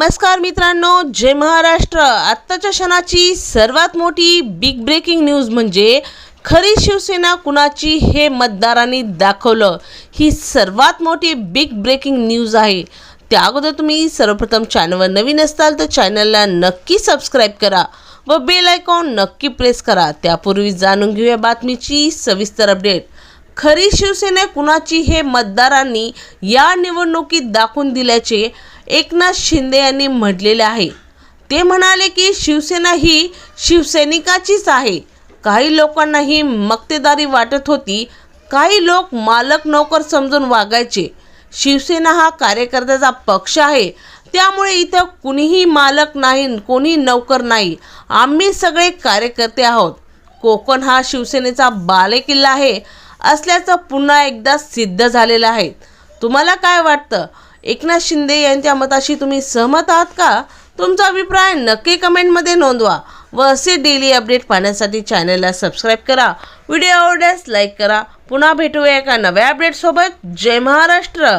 नमस्कार मित्रांनो जय महाराष्ट्र. आत्ताच्या क्षणाची सर्वात मोठी बिग ब्रेकिंग न्यूज म्हणजे खरी शिवसेना कुणाची हे मतदारांनी दाखवलं. ही सर्वात मोठी बिग ब्रेकिंग न्यूज आहे. त्या अगोदर तुम्ही सर्वप्रथम चॅनलवर नवीन असताल तर चॅनलला नक्की सबस्क्राईब करा व बेल आयकॉन नक्की प्रेस करा. त्यापूर्वी जाणून घेऊया बातमीची सविस्तर अपडेट खरी शिवसेना कुणाची हे मतदारांनी या निवडणुकीत दाखवून दिल्याचे एकनाथ शिंदे यांनी म्हटलेले आहे. ते म्हणाले की शिवसेना ही शिवसैनिकाचीच आहे. काही लोकांना ही मक्तेदारी वाटत होती. काही लोक मालक नोकर समजून वागायचे. शिवसेना हा कार्यकर्त्याचा पक्ष आहे. त्यामुळे इथं कुणीही मालक नाही कोणी नोकर नाही. आम्ही सगळे कार्यकर्ते आहोत. कोकण हा शिवसेनेचा बालेकिल्ला आहे. असल्याचं पुन्हा एकदा सिद्ध झालेलं आहे. तुम्हाला काय वाटतं? एकनाथ शिंदे यांच्या मताशी तुम्ही सहमत आहात का? तुमचा अभिप्राय नक्की कमेंटमध्ये नोंदवा व असे डेली अपडेट पाहण्यासाठी चॅनलला सबस्क्राईब करा. व्हिडिओ आवडल्यास लाईक करा. पुन्हा भेटूया एका नव्या अपडेटसोबत जय महाराष्ट्र!